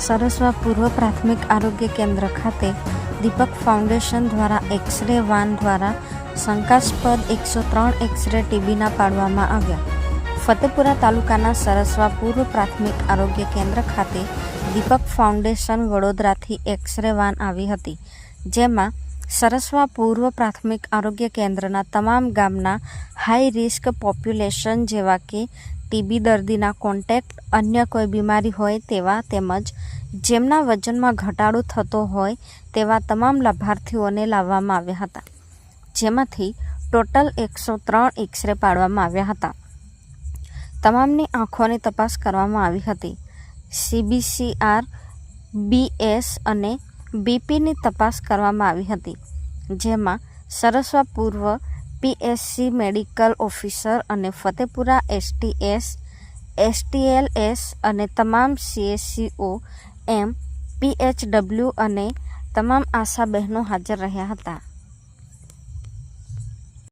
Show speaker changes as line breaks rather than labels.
સરસવા પૂર્વ પ્રાથમિક આરોગ્ય કેન્દ્ર ખાતે દીપક ફાઉન્ડેશન દ્વારા એક્સરે વાન દ્વારા શંકાસ્પદ એકસો ત્રણ એક્સરે ટીબીના પાડવામાં આવ્યા. ફતેપુરા તાલુકાના સરસવા પૂર્વ પ્રાથમિક આરોગ્ય કેન્દ્ર ખાતે દીપક ફાઉન્ડેશન વડોદરાથી એક્સરે વાન આવી હતી, જેમાં સરસવા પૂર્વ પ્રાથમિક આરોગ્ય કેન્દ્રના તમામ ગામના હાઈ રિસ્ક પોપ્યુલેશન જેવા કે ટીબી દર્દીના કોન્ટેક્ટ અન્ય કોઈ બીમારી હોય તેવા તેમજ જેમના વજનમાં ઘટાડો થતો હોય તેવા તમામ લાભાર્થીઓને લાવવામાં આવ્યા હતા. જેમાંથી ટોટલ એકસો ત્રણ એક્સરે પાડવામાં આવ્યા હતા. તમામની આંખોની તપાસ કરવામાં આવી હતી. સીબીસીઆર, બીએસ અને બીપીની તપાસ કરવામાં આવી હતી, જેમાં સરસ્વા પૂર્વ પીએસસી મેડિકલ ઓફિસર અને ફતેપુરા એસટીએસ, એસટીએલએસ અને તમામ સીએસસીઓ, એમ, પીએચડબલ્યુ અને તમામ આશા બહેનો હાજર રહ્યા હતા.